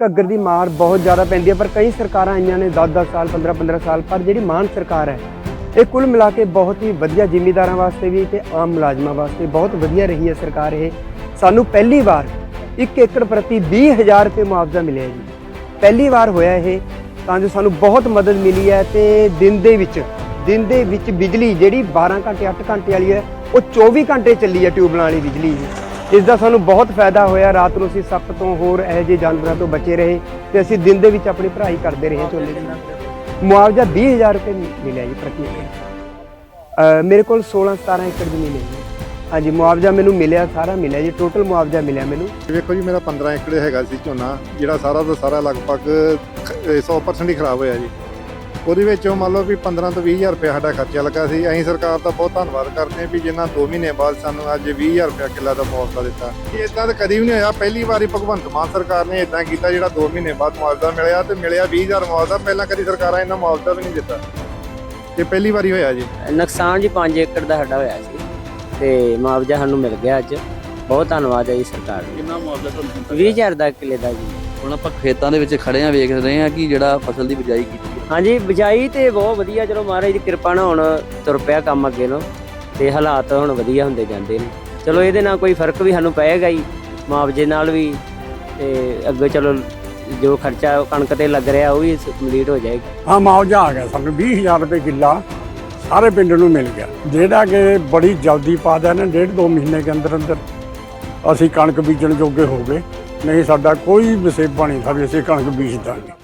ਘੱਗਰ ਦੀ ਮਾਰ ਬਹੁਤ ਜ਼ਿਆਦਾ ਪੈਂਦੀ ਹੈ, ਪਰ ਕਈ ਸਰਕਾਰਾਂ ਆਈਆਂ ਨੇ 10-10 ਸਾਲ 15-15 ਸਾਲ, ਪਰ ਜਿਹੜੀ ਮਾਨ ਸਰਕਾਰ ਹੈ, ਇਹ ਕੁੱਲ ਮਿਲਾ ਕੇ ਬਹੁਤ ਹੀ ਵਧੀਆ ਜ਼ਿਮੀਦਾਰਾਂ ਵਾਸਤੇ ਵੀ ਤੇ ਆਮ ਮੁਲਾਜ਼ਮਾਂ ਵਾਸਤੇ ਬਹੁਤ ਵਧੀਆ ਰਹੀ ਹੈ ਸਰਕਾਰ ਇਹ। ਸਾਨੂੰ ਪਹਿਲੀ ਵਾਰ 1 ਏਕੜ ਪ੍ਰਤੀ 20000 ਰੁਪਏ ਮੁਆਵਜ਼ਾ ਮਿਲਿਆ ਜੀ। ਪਹਿਲੀ ਵਾਰ ਹੋਇਆ ਇਹ, ਤਾਂ ਜੋ ਸਾਨੂੰ ਬਹੁਤ ਮਦਦ ਮਿਲੀ ਹੈ ਤੇ ਦਿਨ ਦੇ ਵਿੱਚ, ਦਿਨ ਦੇ ਵਿੱਚ ਬਿਜਲੀ ਜਿਹੜੀ 12 ਘੰਟੇ 8 ਘੰਟੇ ਵਾਲੀ ਹੈ, ਉਹ 24 ਘੰਟੇ ਚੱਲੀ ਹੈ ਟਿਊਬਲਾਂ ਵਾਲੀ ਬਿਜਲੀ ਜੀ। ਇਸ ਦਾ ਸਾਨੂੰ ਬਹੁਤ ਫਾਇਦਾ ਹੋਇਆ। ਰਾਤ ਨੂੰ ਅਸੀਂ ਸੱਪ ਤੋਂ ਹੋਰ ਇਹੋ ਜਿਹੇ ਜਾਨਵਰਾਂ ਤੋਂ ਬਚੇ ਰਹੇ ਤੇ ਅਸੀਂ ਦਿਨ ਦੇ ਵਿੱਚ ਆਪਣੀ ਪੜ੍ਹਾਈ ਕਰਦੇ ਰਹੇ ਝੋਲੇ ਦੀ। ਮੁਆਵਜ਼ਾ 20000 ਰੁਪਏ ਮਿਲਿਆ ਜੀ ਪ੍ਰਤੀ ਏਕੜ। ਮੇਰੇ ਕੋਲ 16 17 ਏਕੜ ਜ਼ਮੀਨ ਹੈ ਜੀ। ਹਾਂਜੀ, ਮੁਆਵਜ਼ਾ ਮੈਨੂੰ ਮਿਲਿਆ, ਸਾਰਾ ਮਿਲਿਆ ਜੀ। ਟੋਟਲ ਮੁਆਵਜ਼ਾ ਮਿਲਿਆ ਮੈਨੂੰ। ਵੇਖੋ ਜੀ, ਮੇਰਾ 15 ਏਕੜ ਹੈਗਾ ਸੀ ਝੋਨਾ, ਜਿਹੜਾ ਸਾਰਾ ਦਾ ਸਾਰਾ ਲਗਭਗ ਖ- ਇਹ 100% ਹੀ ਖਰਾਬ ਹੋਇਆ ਜੀ। ਉਹਦੇ ਵਿੱਚੋਂ ਮੰਨ ਲਓ ਵੀ 15 ਤੋਂ 20000 ਰੁਪਏ ਸਾਡਾ ਖਰਚਾ ਲੱਗਾ ਸੀ। ਅਸੀਂ ਸਰਕਾਰ ਦਾ ਬਹੁਤ ਧੰਨਵਾਦ ਕਰਦੇ ਹਾਂ ਵੀ ਜਿਨ੍ਹਾਂ 2 ਮਹੀਨੇ ਬਾਅਦ ਸਾਨੂੰ ਅੱਜ 20000 ਰੁਪਏ ਕਿੱਲਾ ਦਾ ਮੁਆਵਜ਼ਾ ਦਿੱਤਾ। ਇਦਾਂ ਤਾਂ ਕਦੀ ਵੀ ਨਹੀਂ ਹੋਇਆ। ਪਹਿਲੀ ਵਾਰੀ ਭਗਵੰਤ ਮਾਨ ਸਰਕਾਰ ਨੇ ਇਦਾਂ ਕੀਤਾ ਜਿਹੜਾ 2 ਮਹੀਨੇ ਬਾਅਦ ਮੁਆਵਜ਼ਾ ਮਿਲਿਆ ਤੇ ਮਿਲਿਆ 20000 ਮੁਆਵਜ਼ਾ। ਪਹਿਲਾਂ ਕਦੀ ਸਰਕਾਰਾਂ ਇਹਨਾਂ ਮੁਆਵਜ਼ਾ ਵੀ ਨਹੀਂ ਦਿੱਤਾ। ਇਹ ਪਹਿਲੀ ਵਾਰੀ ਹੋਇਆ ਜੀ। ਨੁਕਸਾਨ ਜੀ 5 ਏਕੜ ਦਾ ਸਾਡਾ ਹੋਇਆ ਸੀ ਤੇ ਮੁਆਵਜ਼ਾ ਸਾਨੂੰ ਮਿਲ ਗਿਆ ਅੱਜ। ਬਹੁਤ ਧੰਨਵਾਦ ਹੈ ਜੀ ਸਰਕਾਰ ਦਾ। ਕਿੰਨਾ ਮੁਆਵਜ਼ਾ ਤੁਹਾਨੂੰ ਦਿੱਤਾ 20000 ਦਾ ਕਿੱਲੇ ਦਾ ਜੀ। ਹੁਣ ਆਪਾਂ ਖੇਤਾਂ ਦੇ ਵਿੱਚ ਖੜੇ ਆ ਵੇਖ ਰਹੇ ਆ ਕਿ ਜਿਹੜਾ ਫਸਲ ਦੀ ਬਿਜਾਈ ਕੀਤੀ। ਹਾਂਜੀ, ਬਿਜਾਈ ਤੇ ਬਹੁਤ ਵਧੀਆ। ਚਲੋ ਮਹਾਰਾਜ ਦੀ ਕਿਰਪਾ ਨਾਲ ਹੁਣ ਤੁਰ ਪਿਆ ਕੰਮ ਅੱਗੇ ਨੂੰ ਤੇ ਹਾਲਾਤ ਹੁਣ ਵਧੀਆ ਹੁੰਦੇ ਜਾਂਦੇ ਨੇ। ਚਲੋ ਇਹਦੇ ਨਾਲ ਕੋਈ ਫ਼ਰਕ ਵੀ ਸਾਨੂੰ ਪਏਗਾ ਹੀ। ਮੁਆਵਜ਼ੇ ਨਾਲ ਵੀ ਤੇ ਅੱਗੇ ਚਲੋ ਜੋ ਖਰਚਾ ਕਣਕ ਤੇ ਲੱਗ ਰਿਹਾ, ਉਹ ਵੀ ਕੰਪਲੀਟ ਹੋ ਜਾਏਗਾ। ਹਾਂ, ਮੁਆਵਜ਼ਾ ਆ ਗਿਆ ਸਾਨੂੰ। 20000 ਰੁਪਏ ਕਿੱਲਾ ਸਾਰੇ ਪਿੰਡ ਨੂੰ ਮਿਲ ਗਿਆ। ਜਿਹੜਾ ਕਿ ਬੜੀ ਜਲਦੀ ਪਾ ਦੇਣਾ ਡੇਢ ਦੋ ਮਹੀਨੇ ਦੇ ਅੰਦਰ ਅੰਦਰ। ਅਸੀਂ ਕਣਕ ਬੀਜਣ ਜੋਗੇ ਹੋ ਗਏ। ਨਹੀਂ, ਸਾਡਾ ਕੋਈ ਵਿਸੇਬਾ ਨਹੀਂ। ਸਾਡੀ ਅਸੀਂ ਕਣਕ ਬੀਜ ਦਾਂਗੇ।